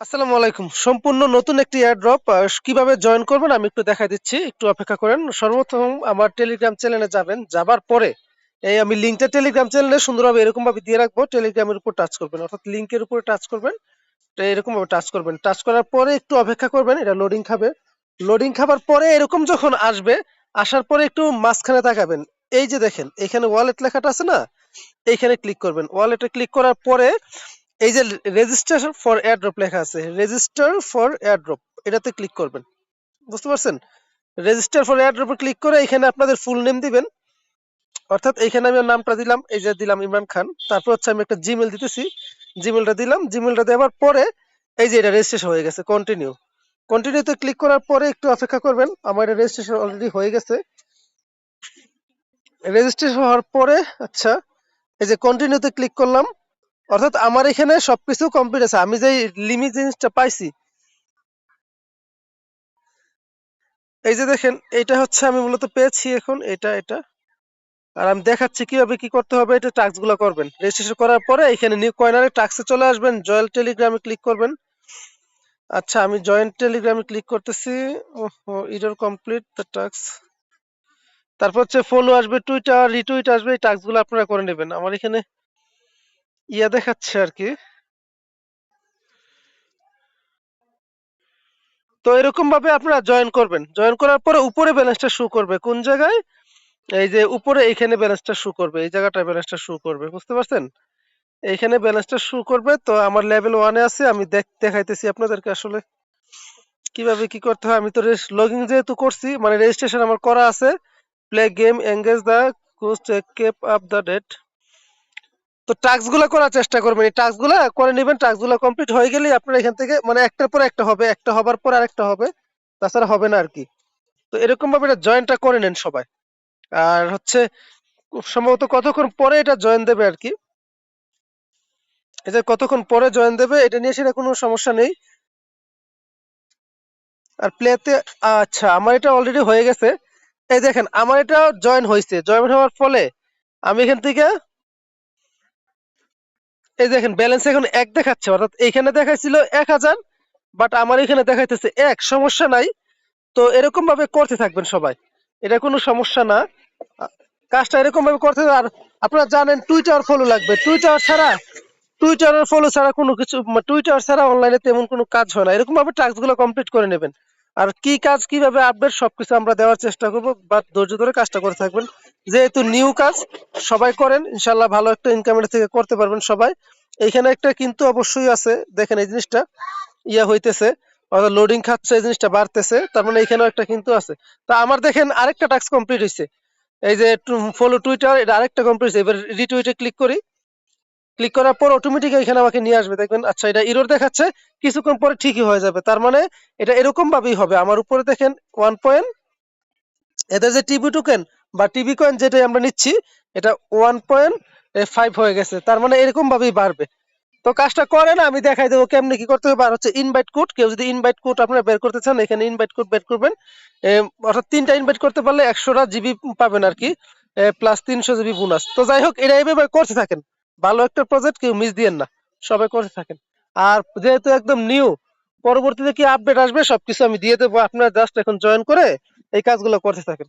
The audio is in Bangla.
আসসালামু আলাইকুম। সম্পূর্ণ নতুন একটি এয়ারড্রপ কীভাবে জয়েন করবেন আমি একটু দেখায় দিচ্ছি। একটু অপেক্ষা করেন। সর্বপ্রথম আমার টেলিগ্রাম চ্যানেলে যাবেন। যাবার পরে এই আমি লিঙ্কটা টেলিগ্রাম চ্যানেলে সুন্দরভাবে এরকমভাবে দিয়ে রাখব। টেলিগ্রামের উপর টাচ করবেন। অর্থাৎ লিঙ্কের উপরে টাচ করবেন। এরকমভাবে টাচ করবেন। টাচ করার পরে একটু অপেক্ষা করবেন। এটা লোডিং খাবে। লোডিং খাবার পরে এরকম যখন আসবে, আসার পরে একটু মাঝখানে তাকাবেন। এই যে দেখেন এখানে ওয়ালেট লেখাটা আছে না? এইখানে ক্লিক করবেন। ওয়ালেটে ক্লিক করার পরে এই যে রেজিস্টার ফর এয়ারড্রপ লেখা আছে রেজিস্টার ফর এয়ারড্রপ এটাতে ক্লিক করবেন। বুঝতে পারছেন? রেজিস্টার ফর এয়ারড্রপে ক্লিক করে এখানে আপনাদের ফুল নেম দিবেন। অর্থাৎ এখানে আমি নামটা দিলাম, এই যে দিলাম ইমরান খান, তারপর হচ্ছে আমি একটা জিমেল দিতেছি জিমেলটা দিলাম জিমেলটা দেওয়ার পরে এই যে এটা রেজিস্ট্রেশন হয়ে গেছে কন্টিনিউ কন্টিনিউতে ক্লিক করার পরে একটু অপেক্ষা করবেন, আমার এটা রেজিস্ট্রেশন অলরেডি হয়ে গেছে। রেজিস্ট্রেশন হওয়ার পরে আচ্ছা এই যে কন্টিনিউতে ক্লিক করলাম অর্থাৎ আমার এখানে সবকিছু কমপ্লিট আছে। আমি যে লিমিট জিনিসটা পাইছি, এই যে দেখেন এটা হচ্ছে আমি মূলত পেয়েছি এখন, এটা এটা। আর আমি দেখাচ্ছি কীভাবে কি করতে হবে, এটা টাস্কগুলো করবেন। রেজিস্ট্রেশন করার পরে এখানে নিউ কয়নারে টাস্কে চলে আসবেন জয়েল টেলিগ্রামে ক্লিক করবেন। আচ্ছা আমি জয়েন্ট টেলিগ্রামে ক্লিক করতেছি ইডর কমপ্লিট দ্য টাস্ক তারপর হচ্ছে ফলো আসবে টুইটার রিটুইট আসবে, এই টাস্কগুলো আপনারা করে নেবেন। আমার এখানে ইয়া দেখাচ্ছে আর কি তো এরকম ভাবে আপনারা জয়েন করবেন। জয়েন করার পরে উপরে ব্যালেন্সটা শো করবে। কোন জায়গায়? এই যে উপরে এইখানে ব্যালেন্সটা শো করবে। এই জায়গাটায় ব্যালেন্সটা শো করবে। বুঝতে পারছেন? এইখানে ব্যালেন্সটা শো করবে। তো আমার লেভেল ওয়ানে আছে। আমি দেখ, দেখাইতেছি আপনাদেরকে আসলে। কীভাবে কি করতে হয়? আমি তো লগইন যেহেতু করছি মানে রেজিস্ট্রেশন আমার করা আছে। Play game engage the coast keep up the date তো টাস্কগুলো করার চেষ্টা করবেন। এই টাস্কগুলো করে নেবেন টাস্কগুলো কমপ্লিট হয়ে গেলেই আপনারা এখান থেকে মানে একটার পর একটা হবে, একটা হবার পর আরেকটা হবে, তাছাড়া হবে না আর কি তো এরকম ভাবে এটা জয়েনটা করে নেন সবাই। আর হচ্ছে সম্ভবত কতক্ষণ পরে এটা জয়েন দেবে আর কি এটা কতক্ষণ পরে জয়েন দেবে, এটা নিয়ে সেটা কোনো সমস্যা নেই। আর প্লেতে আচ্ছা আমার এটা অলরেডি হয়ে গেছে। এই দেখেন, আমার এটা জয়েন হয়েছে জয়েন হওয়ার ফলে আমি এখান থেকে এই দেখেন ব্যালেন্স এখন এক দেখাচ্ছে, অর্থাৎ এইখানে দেখাইছিল এক হাজার বাট আমার এখানে দেখাইতেছে এক, সমস্যা নাই। তো এরকম ভাবে করতে থাকবেন সবাই, এটা কোনো সমস্যা না। কাজটা এরকম ভাবে করতে। আর আপনারা জানেন টুইটার ফলো লাগবে। টুইটার ছাড়া টুইটারের ফলো ছাড়া কোনো কিছু টুইটার ছাড়া অনলাইনে তেমন কোনো কাজ হয় না। এরকম ভাবে টাস্কগুলো কমপ্লিট করে নেবেন। আর কি কাজ, কীভাবে আপডেট সবকিছু আমরা দেওয়ার চেষ্টা করব বা ধৈর্য ধরে কাজটা করে থাকবেন। যেহেতু নিউ কাজ, সবাই করেন ইনশাল্লাহ ভালো একটা ইনকামের থেকে করতে পারবেন সবাই। এইখানে একটা কিন্তু অবশ্যই আছে, দেখেন এই জিনিসটা, ইয়া হইতেছে, অর্থাৎ লোডিং খাচ্ছে, এই জিনিসটা বাড়তেছে, তার মানে এখানেও একটা কিন্তু আছে। তা আমার দেখেন আরেকটা টাস্ক কমপ্লিট হয়েছে এই যে ফলো টুইটার এটা আরেকটা কমপ্লিট হয়েছে এবার রিটুইটে ক্লিক করি। ক্লিক করার পর অটোমেটিক এখানে আমাকে নিয়ে আসবে। দেখবেন আচ্ছা এটা ইরোর দেখাচ্ছে, কিছুক্ষণ পরে ঠিকই হয়ে যাবে। তার মানে এটা এরকম ভাবেই হবে। আমার উপরে দেখেন ওয়ান পয়েন্ট এদের যে টিভি টোকেন বা টিভি কয়েন যেটাই আমরা নিচ্ছি, এটা ওয়ান পয়েন্ট ফাইভ হয়ে গেছে। তার মানে এরকম ভাবেই বাড়বে। তো কাজটা করেন, আমি দেখাই দেবো কেমনি কি করতে হবে। আর হচ্ছে ইনভাইট কোড কেউ যদি ইনভাইট কোড আপনারা বের করতে চান, এখানে ইনভাইট কোড বের করবেন। অর্থাৎ তিনটা ইনভাইট করতে পারলে একশোটা জিবি পাবেন আর কি। প্লাস তিনশো জিবি বোনাস তো যাই হোক এটা এইভাবে করতে থাকেন। ভালো একটা প্রজেক্ট কেউ মিস দিয়েন না। সবাই করতে থাকেন। আর যেহেতু একদম নিউ পরবর্তীতে কি আপডেট আসবে, সবকিছু আমি দিয়ে দেবো। আপনারা জাস্ট এখন জয়েন করে এই কাজগুলো করতে থাকেন।